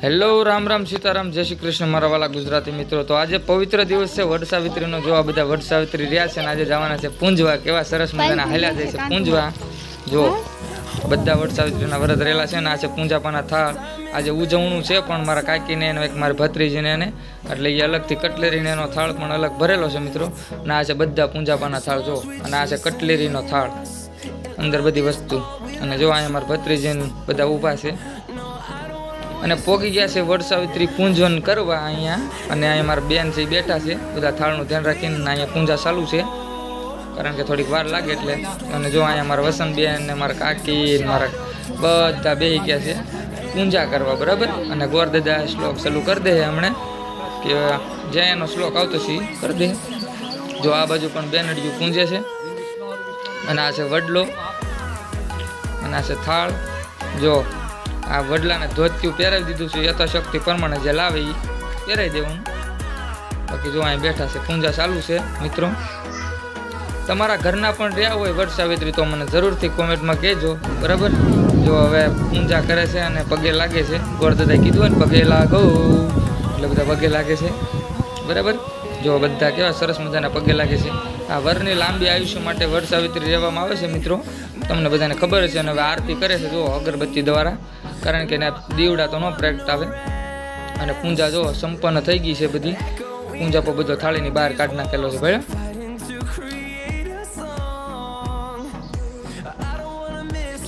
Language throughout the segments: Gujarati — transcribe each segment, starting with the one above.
હેલો રામ રામ સીતારામ જય શ્રી કૃષ્ણ મારા વાલા ગુજરાતી મિત્રો. તો આજે પવિત્ર દિવસ છે વડ સાવિત્રીનો જો આ બધા વડ સાવિત્રી રહ્યા છે અને આજે જવાના છે પૂંજવા. કેવા સરસ મજાના હાલ્યા જાય છે પૂંજવા. જો બધા વડ સાવિત્રીના વ્રત રહેલા છે અને આ છે પૂંજાપાના થાળ. આજે ઉજવણું છે પણ મારા કાકીને એનો એક મારી ભત્રીજીને એને એટલે એ અલગથી કટલેરીને એનો થાળ પણ અલગ ભરેલો છે મિત્રો. અને આ છે બધા પૂંજાપાના થાળ જો. અને આ છે કટલેરીનો થાળ. અંદર બધી વસ્તુ. અને જો અહીંયા મારા ભત્રીજીને બધા ઊભા છે. અને પોગી ગયા છે વડસાવિત્રી પૂંજન કરવા અહીંયા. અને અહીંયા મારા બેન છે બેઠા છે. બધા થાળનું ધ્યાન રાખીને અહીંયા પૂંજા ચાલુ છે. કારણ કે થોડીક વાર લાગે એટલે. અને જો અહીંયા મારા વસંતબેન ને મારા કાકી મારા બધા બેહી ગયા છે. પૂંજા કરવા, બરાબર? અને ગોરદાદા શ્લોક ચાલુ કરી દે હમણે. કે જ્યાં એનો શ્લોક આવતો છે, કરી દે. જો આ બાજુ પણ બેનડિયું પૂંજે છે. અને આ છે વડલો. અને આ છે થાળ. જો આ વડલાને ધોતિયું પહેરાવી દીધું છે, યથાશક્તિ પ્રમાણે જે લાવે એ પહેરાવી દેવાનું. બાકી જો અહીં બેઠા છે, પૂંજા ચાલુ છે, મિત્રો. તમારા ઘરના પણ રહ્યા હોય વડ સાવિત્રી તો મને જરૂરથી કોમેન્ટમાં કહેજો, બરાબર? જો હવે પૂંજા કરે છે અને પગે લાગે છે ગોરદાદાએ કીધું હોય ને, પગે લાગો, એટલે બધા પગે લાગે છે, બરાબર? જો બધા કેવા સરસ મજાના પગે લાગે છે. આ વરની લાંબી આયુષ્ય માટે વર સાવિત્રી રહેવામાં આવે છે મિત્રો. તમને બધાને ખબર છે અને હવે આરતી કરે છે જો અગરબત્તી દ્વારા. કારણ કે એને દીવડા તો ન પ્રગટાવે અને પૂંજા જો સંપન્ન થઈ ગઈ છે બધી. પૂંજા પર બધો થાળીની બહાર કાઢી નાખેલો છે ભાઈ.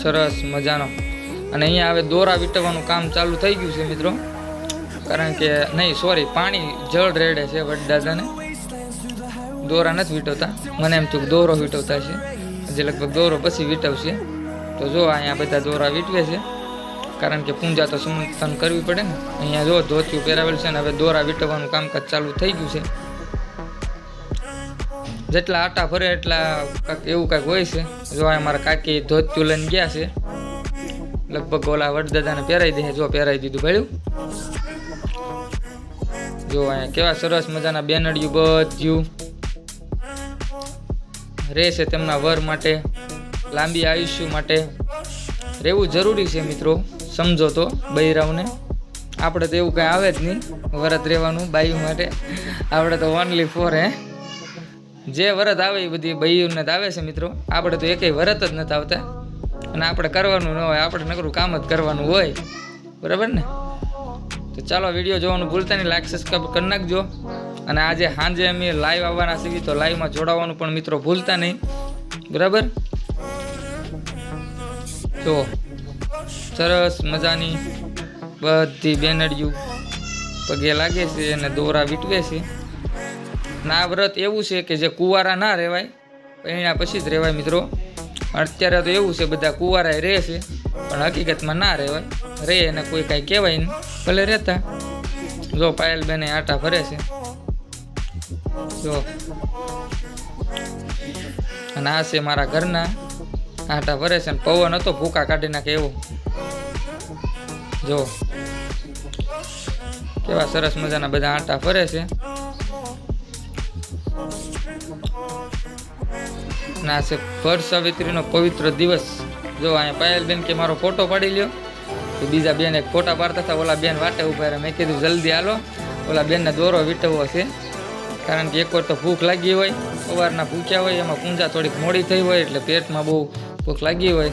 સરસ મજાનો. અને અહીંયા હવે દોરા વીટવાનું કામ ચાલુ થઈ ગયું છે મિત્રો. કારણ કે, નહીં સોરી પાણી જળ રેડે છે વડદાદાને દોરા નથી વીટવતા. મને એમ થયું દોરો વીટવતા છે. જે લગભગ દોરો પછી વીટવશે. તો જો અહીંયા બધા દોરા વીટવે છે. કારણ કે પૂંજા તો સમર્થન કરવી પડે ને. અહીંયા જો ધોતિયું પહેરાવેલ છે ને, હવે દોરા વીટવવાનું કામકાજ ચાલુ થઈ ગયું છે. જેટલા આટા ફરે એટલા કાંઈક એવું કાંઈક હોય છે. જો આ મારા કાકી ધોતિયું લઈને ગયા છે. લગભગ ઓલા વડદાદાને પહેરાવી દે જો પહેરાવી દીધું ભાઈ જો અહીંયા કેવા સરસ મજાના બેનડિયું બધું રહેશે તેમના વર માટે, લાંબી આયુષ્ય માટે. રહેવું જરૂરી છે મિત્રો, સમજો તો બૈરાવને. આપણે તો એવું કાંઈ આવે જ નહીં, વરત રહેવાનું, બાઈ માટે. આપણે તો ઓનલી ફોર હે. જે વરત આવે એ બધી બૈયુને જ આવે છે મિત્રો. આપણે તો એકેય વરત જ નથી આવતા. અને આપણે કરવાનું ન હોય, આપણે નકરું કામ જ કરવાનું હોય. બરાબર ને? તો ચાલો વીડિયો જોવાનું ભૂલતા નહીં. લાઈક સબસ્ક્રાઈબ કરી નાખજો. અને આજે સાંજે અમે લાઈવ આવવાના છીએ, તો લાઈવમાં જોડાવાનું પણ મિત્રો ભૂલતા નહીં. બરાબર? તો સરસ મજાની બધી બેનડિયું પગે લાગે છે અને દોરા વીટવે છે. ના, વ્રત એવું છે કે જે કુંવારા ના રહેવાય એના પછી જ રહેવાય મિત્રો. અત્યારે તો એવું છે, બધા કુવારા રહે છે, પણ હકીકતમાં ના રહેવાય રહે એને કોઈ કાંઈ કહેવાય નહીં. ભલે રહેતા. જો પાયલ બેને આટા ભરે છે. જો. અને આ છે મારા ઘરના. આટા ભરે છે ને પવન હતો, ભૂકા કાઢી નાખે એવો. જો. કેવા સરસ મજાના બધા આટા ફરે છે. ના છે ભર સાવિત્રીનો પવિત્ર દિવસ. જો અહીંયા પાયલબેન કે મારો ફોટો પાડી લ્યો. તો બીજા બેન એક ફોટા પાડતા હતા. ઓલા બેન વાટે ઊભા મેં કીધું, જલ્દી હાલો. ઓલા બેનને દોરો વીટવવો છે. કારણ કે એક વાર તો ભૂખ લાગી હોય, સવારના ભૂખ્યા હોય, એમાં પૂંજા થોડીક મોડી થઈ હોય એટલે પેટમાં બહુ ભૂખ લાગી હોય.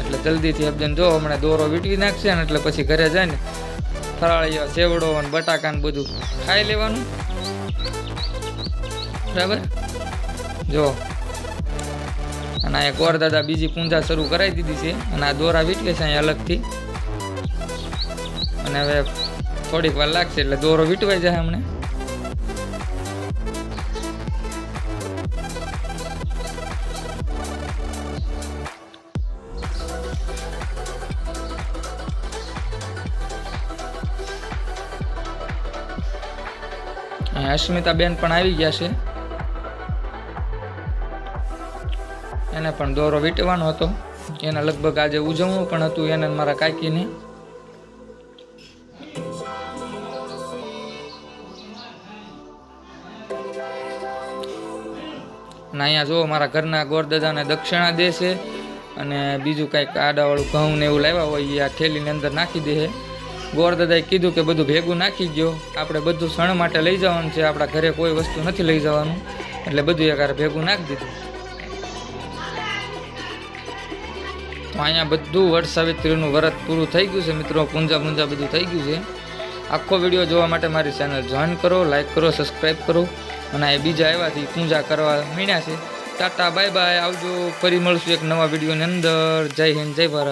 એટલે જલ્દીથી અબજન જો, હમણાં દોરો વીટવી નાખશે ને એટલે પછી ઘરે જાય ને ફરાળીઓ, સેવડો અને બટાકા ને બધું ખાઈ લેવાનું. બરાબર? જો અને અહીંયા કોર દાદા બીજી પૂંજા શરૂ કરાવી દીધી છે અને આ દોરા વીટવે છે અહીંયા અલગથી. અને હવે થોડીક વાર લાગશે એટલે દોરો વીટવાઈ જાય હમણાં. અસ્મિતા બેન પણ આવી ગયા છે. એને પણ દોરો વીંટવાનો હતો. એના લગભગ આજે ઉજવણું પણ હતું, એને મારા કાકીને. અને અહીંયા જુઓ, મારા ઘરના ગોરદાદાને દક્ષિણા દે છે અને બીજું કાંઈક આડાવાળું ઘઉં ને એવું લાવ્યા હોય, એ આ થેલીની અંદર નાખી દે છે. ગોરદાદાએ કીધું કે બધું ભેગું નાખી ગયો આપણે બધું સણ માટે લઈ જવાનું છે, આપણા ઘરે કોઈ વસ્તુ નથી લઈ જવાનું. એટલે બધું એક ભેગું નાખી દીધું. તો અહીંયા બધું વટ સાવિત્રીનું વ્રત પૂરું થઈ ગયું છે. મિત્રો, પૂંજા પૂંજા બધું થઈ ગયું છે. આખો વીડિયો જોવા માટે મારી ચેનલ જોઈન કરો લાઈક કરો સબસ્ક્રાઈબ કરો. અને એ બીજા આવ્યાથી પૂજા કરવા મીણ્યા છે. ટાટા બાય બાય આવજો. ફરી મળશું એક નવા વિડીયોની અંદર. જય હિન્દ, જય ભારત.